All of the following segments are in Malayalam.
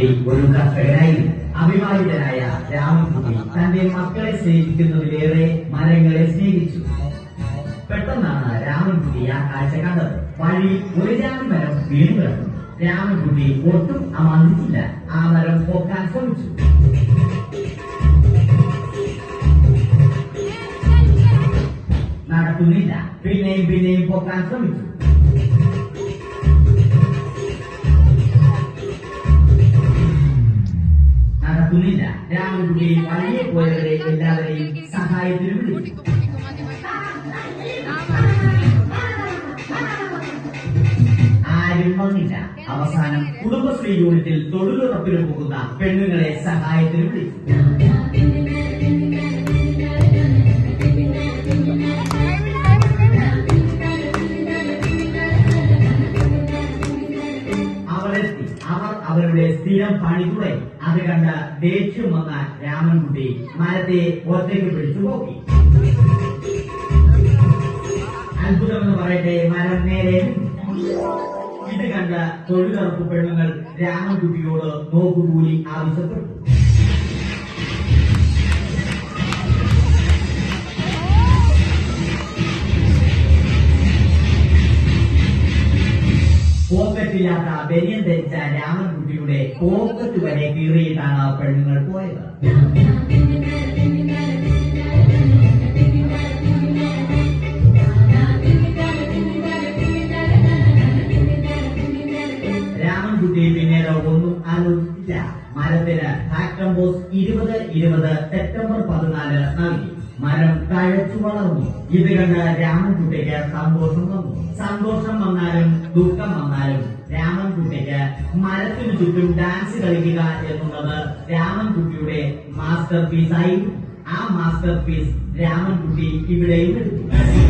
രാമൻകുട്ടി ഒരു കർഷകനായി അഭിമാനിതനായ രാമൻകുട്ടി തന്റെ മക്കളെ സ്നേഹിക്കുന്നതിലേറെ മരങ്ങളെ സ്നേഹിച്ചു പെട്ടെന്നാണ് രാമൻകുട്ടി ആ കാഴ്ച കണ്ടത്. വഴി ഒരു ജാതി മരം വീണു കിടന്നു. രാമൻകുട്ടി ഒട്ടും അമർന്നിട്ടില്ല ആ മരം പൊക്കാൻ ശ്രമിച്ചു. നടക്കുന്നില്ല. പിന്നെയും പിന്നെയും പൊക്കാൻ ശ്രമിച്ചു. നടക്കുന്നില്ല. രാമൻകുട്ടി അതിനെ പോയവരെ എല്ലാവരെയും സഹായത്തിന് വിളിക്കും. അവസാനം കുടുംബശ്രീ യൂണിറ്റിൽ തൊഴിലുറപ്പിന് പോകുന്ന പെണ്ണുങ്ങളെ സഹായത്തിന് വിളിച്ചു സ്ഥിരം പണി തുടങ്ങി അത് കണ്ട ദേഷ്യം വന്ന രാമൻകുട്ടി മരത്തെ ഒറ്റയ്ക്ക് പിടിച്ചു നോക്കി. അത്ഭുതമെന്ന് പറയട്ടെ മരം നേരെ. ഇത് കണ്ട തൊഴിലുറപ്പ് പെണ്ണുങ്ങൾ രാമൻകുട്ടിയോട് നോക്കുകൂലി ആവശ്യപ്പെട്ടു. പോക്കറ്റില്ലാത്ത ബനിയൻ ധരിച്ച രാമൻകുട്ടിയുടെ പോക്കറ്റ് വരെ കീറിയിട്ടാണ് ആ പെണ്ണുങ്ങൾ പോയത്. രാമൻകുട്ടി പിന്നീട് ഒന്നും ആലോചിച്ചില്ല മരത്തിന് ഫാക്ടംബോസ് ഇരുപത് ഇരുപത് സെപ്റ്റംബർ പതിനാല് നൽകി മരം തഴച്ചു വളർന്നു. ഇത് കണ്ട് രാമൻകുട്ടിക്ക് സന്തോഷം വന്നു. സന്തോഷം വന്നാലും ദുഃഖം വന്നാലും രാമൻകുട്ടിക്ക് മരത്തിനു ചുറ്റും ഡാൻസ് കളിക്കുക എന്നുള്ളത് രാമൻകുട്ടിയുടെ മാസ്റ്റർ പീസ് ആയിരുന്നു. ആ മാസ്റ്റർ പീസ് രാമൻകുട്ടി ഇവിടെയും എടുത്തു.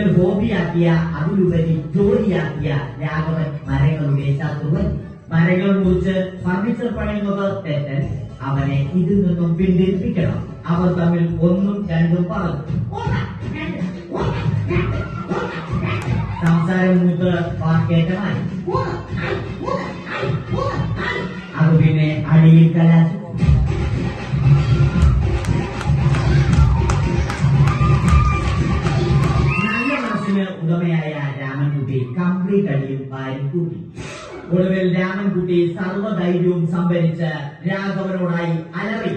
മുറിക്കൽ ഹോബിയാക്കിയ അതിലുപരി ജോലിയാക്കിയ രാഘവൻ മരങ്ങളുടെ ശത്രുവൻ. മരങ്ങൾ മുറിച്ച് ഫർണിച്ചർ പണിയുന്നത് തെറ്റൻ. അവനെ ഇതിൽ നിന്നും പിന്തിരിപ്പിക്കണം. അവർ തമ്മിൽ ഒന്നും രണ്ടും പറഞ്ഞു സംസാരം മൂത്ത് വാക്കേറ്റമായി. അത് പിന്നെ അടിയിൽ കലാശിച്ചു. ഉടമയായ രാമൻകുട്ടി കംപ്ലീറ്റ് കളിയും വാരിക്കൂട്ടി ഒടുവിൽ രാമൻകുട്ടി സർവധൈര്യവും സംഭരിച്ച് രാഘവനോടായി അലറി.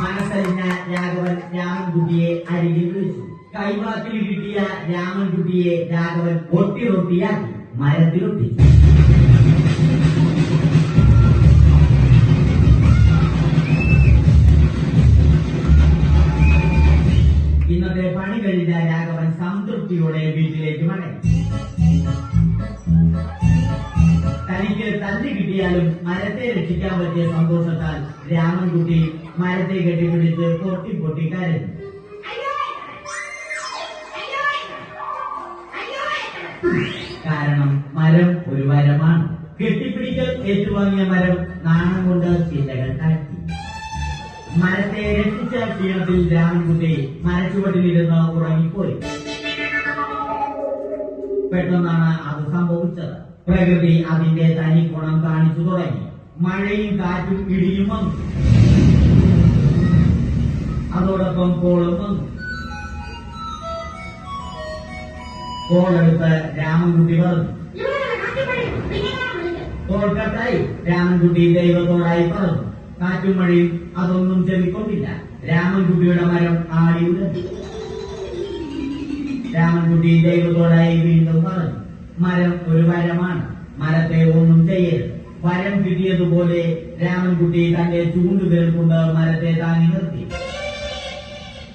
മനസ്സറിഞ്ഞ രാഘവൻ രാമൻകുട്ടിയെ അരികിൽ വിളിച്ചു. കൈവാക്കിൽ കിട്ടിയ രാമൻകുട്ടിയെ രാഘവൻ ഒട്ടിറൊട്ടിയാക്കി മരത്തിലൊട്ടിച്ചു. തനിക്ക് തല്ലി കിട്ടിയാലും മരത്തെ രക്ഷിക്കാൻ പറ്റിയ സന്തോഷത്താൽ രാമൻകുട്ടി മരത്തെ കെട്ടിപ്പിടിച്ച് പൊട്ടി പൊട്ടി കരഞ്ഞു. കാരണം മരം ഒരു വരമാണ് കെട്ടിപ്പിടിക്കൽ ഏറ്റുവാങ്ങിയ മരം നാണം കൊണ്ട് ചില്ലകൾ താഴ്ത്തി മരത്തെ രക്ഷിച്ച ക്ഷീണത്തിൽ രാമൻകുട്ടി മരച്ചുവട്ടിലിരുന്ന് ഉറങ്ങിപ്പോയി. പെട്ടെന്നാണ് അത് സംഭവിച്ചത്. പ്രകൃതി അതിന്റെ തനി ഗുണം കാണിച്ചു തുടങ്ങി. മഴയും കാറ്റും ഇടിയും വന്നു. അതോടൊപ്പം കോളും വന്നു. കോളെടുത്ത് രാമൻകുട്ടി പറഞ്ഞു. കോൾക്കത്തായി രാമൻകുട്ടി ദൈവത്തോടായി പറഞ്ഞു. കാറ്റും മഴയും അതൊന്നും ചെവിക്കൊണ്ടില്ല. രാമൻകുട്ടിയുടെ മരം ആടി രാമൻകുട്ടി ദൈവത്തോടായി വീണ്ടും പറഞ്ഞു. മരം ഒരു വരമാണ് മരത്തെ ഒന്നും ചെയ്യരുത്. വരം കിട്ടിയതുപോലെ രാമൻകുട്ടി തന്റെ ചൂണ്ടുവിരൽ കൊണ്ട് മരത്തെ താങ്ങി നിർത്തി.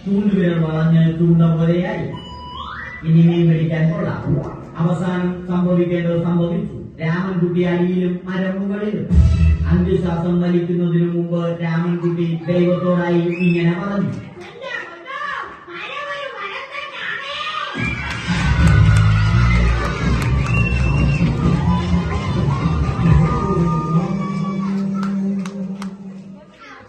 ചൂണ്ടുവിരൽ വളഞ്ഞ് ചൂണ്ട പോലെയായി. ഇനി മീൻ പിടിക്കാൻ കൊള്ളാം. അവസാനം സംഭവിക്കേണ്ടത് സംഭവിച്ചു. രാമൻകുട്ടി അടിയിലും മരം മുകളിലും. വലിക്കുന്നതിനു മുമ്പ് രാമൻകുട്ടി ദൈവത്തോടായി ഇങ്ങനെ പറഞ്ഞു.